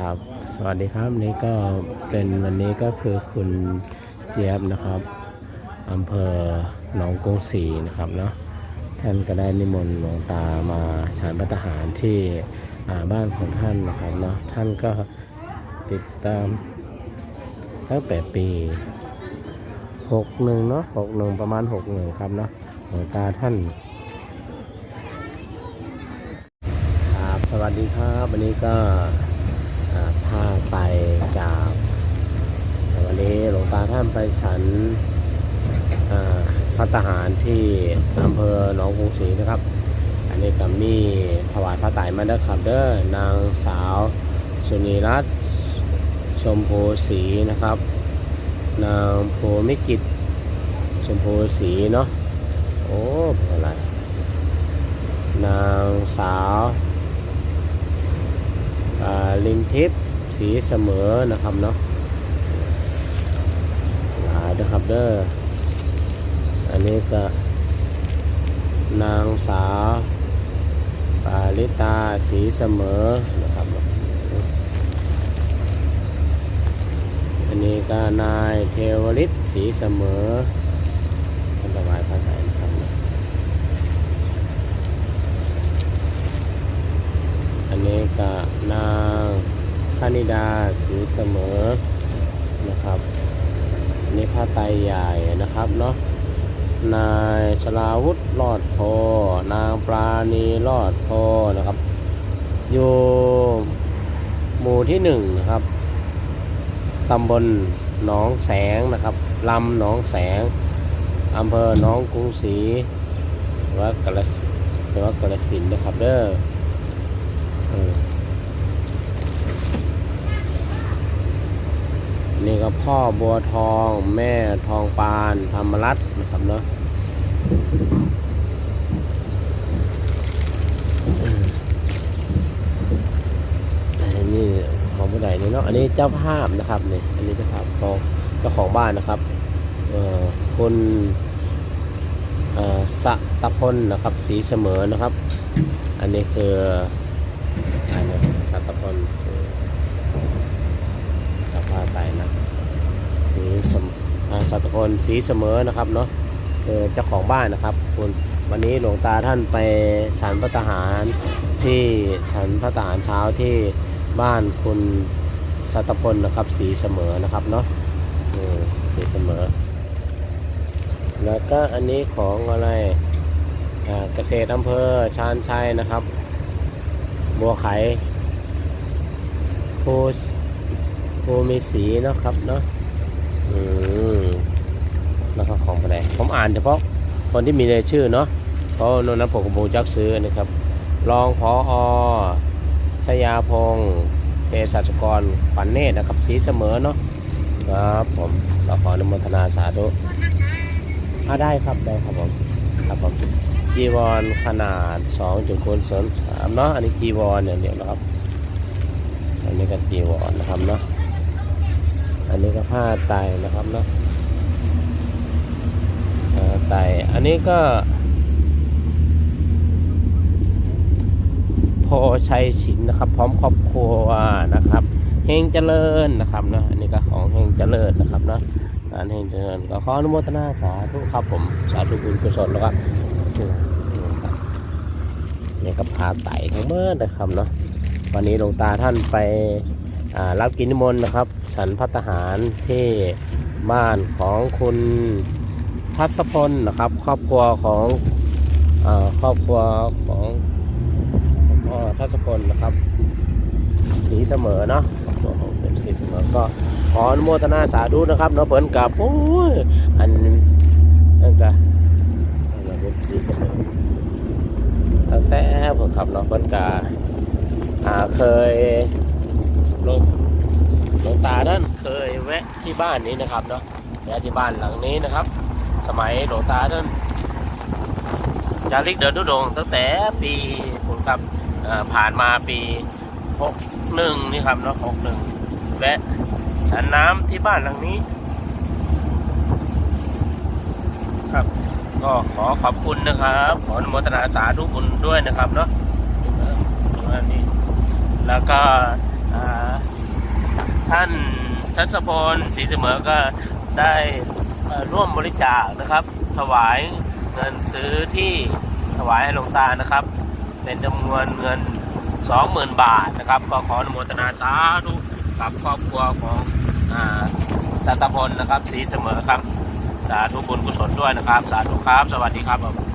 ครับ สวัสดีครับนี่ก็เป็นวันนี้ก็คือคุณเจี๊ยบนะครับอำเภอหนองกงศรีนะครับเนาะท่านก็ได้นิมนต์หลวงตามาฉันพัฒหารที่บ้านของท่านนะครับเนาะท่านก็ติดตามตั้งแต่ปีหกหนึ่งเนาะหกหนึ่งประมาณหกหนึ่งครับเนาะหลวงตาท่านครับสวัสดีครับ วันนี้ก็ ไปฉันพัตหารที่อำเภอหนองกรุงศรีนะครับ อันนี้ก็มีถวายพระไตรมาเด้อครับเด้อนางสาวสุนีรัตน์ชมพูศรีนะครับ นางโพมิกิตชมพูศรีเนาะโอ้เป็นอะไรนางสาวลินทิพย์สีเสมอนะครับเนาะ นะครับเด้ออันนี้ก็นางสาวปาลิตาสีเสมอนะครับ อันนี้ก็นายเทวฤทธิ์สีเสมอท่านถวายพระไตรนะครับอันนี้ก็นางคณิดาสีเสมอนะครับ นนี้ผ้าไตรใหญ่นะครับเนาะนายชลาวุฒิรอดโพนางปราณีรอดโพนะครับอยู่หมู่ที่หนึ่งนะครับตำบลหนองแสงนะครับลำหนองแสงอำเภอหนองกรุงศรีวัดกาฬสินวัดกาฬสินนะครับเด้อ เออ นี่ก็พ่อบัวทอง แม่ทองปานธรรมรัตน์นะครับเนาะอันนี้ของผู้ใดนี่เนาะอันนี้เจ้าภาพนะครับเนี่ยอันนี้เจ้าภาพของเจ้าของบ้านนะครับเอ่อคุณเอ่อสะตะพลนะครับสีเสมอนะครับ อันนี้คืออันนี้สัตพลสีสภาไตรนะสีสมอ่า สัตพลสีเสมอนะครับเนาะคือเจ้าของบ้านนะครับคุณวันนี้หลวงตาท่านไปฉันพระทหารที่ฉันพระทหารเช้าที่บ้านคุณสัตพลนะครับสีเสมอนะครับเนาะสีเสมอ แล้วก็อันนี้ของอะไรเกษตรอำเภอชานชัยนะครับ บัวไข่ภูภูมีสีนะครับเนาะอืม แล้วก็ของอะไรผมอ่านเฉพาะคนที่มีรายชื่อเนาะเพราะโนนนะผมกับบูจักซื้อนะครับรองพออชยาพงศ์เภสัชกรปันเนตรนะครับสีเสมอเนาะครับผมเราขออนุโมทนาสาธุอ่าได้ครับได้ครับผมครับผมจีวรขนาด2จุดคูณศูนย์สามเนาะอันนี้จีวรอย่างเดียวนะครับ อันนี้ก็จีวรนะครับเนาะอันนี้ก็ผ้าไตนะครับเนาะ ไตรอันนี้ก็โพชัยศิลป์นะครับ พร้อมครอบครัวนะครับเฮงเจริญนะครับนะอันนี้ก็ของเฮงเจริญนะครับเนาะงานเฮงเจริญก็ขออนุโมทนาสาธุครับผมสาธุบุญกุศลแล้วก็นี่ก็พาไต่ทั้งเมื่อนะครับเนาะวันนี้หลวงตาท่านไปอ่ารับกินนิมนต์นะครับ ฉันพัตหารที่บ้านของคุณ ทัศพลนะครับ ครอบครัวของอครอบครัวของพ่อทัศพลนะครับสีเสมอเนาะครอบครัวเป็นสีเสมอก็ขออนุโมทนาสาธุนะครับเนาะเปิ่นกับโอ้ยอันนั่นก็อันนั้นเป็นสีเสมอตั้งแต่ผมขับเนาะเพิ่นกาเคยลงหลวงตาท่านเคยแวะที่บ้านนี้นะครับเนาะแวะที่บ้านหลังนี้นะครับ สมัยหลวงตาท่านจาริกเดินทุดงตั้งแต่ปีผมครับผ่านมาปีหกหนึ่งนี่ครับเนาะหกหนึ่งแวะฉันน้ำที่บ้านหลังนี้ ครับ ก็ขอขอบคุณนะครับ ขออนุโมทนาสาธุบุญด้วยนะครับเนาะนี้แล้วก็อ่าท่านทัศพลศรีเสมอก็ได้ ร่วมบริจาคนะครับ ถวายเงินซื้อที่ถวายให้หลวงตานะครับ เป็นจำนวนเงิน 20,000 บาทนะครับก็ขออนุโมทนาสาธุกับครอบครัวของอสัตพลนะครับศรีเสมอครับ สาธุบุญกุศลด้วยนะครับ สาธุครับ สวัสดีครับผม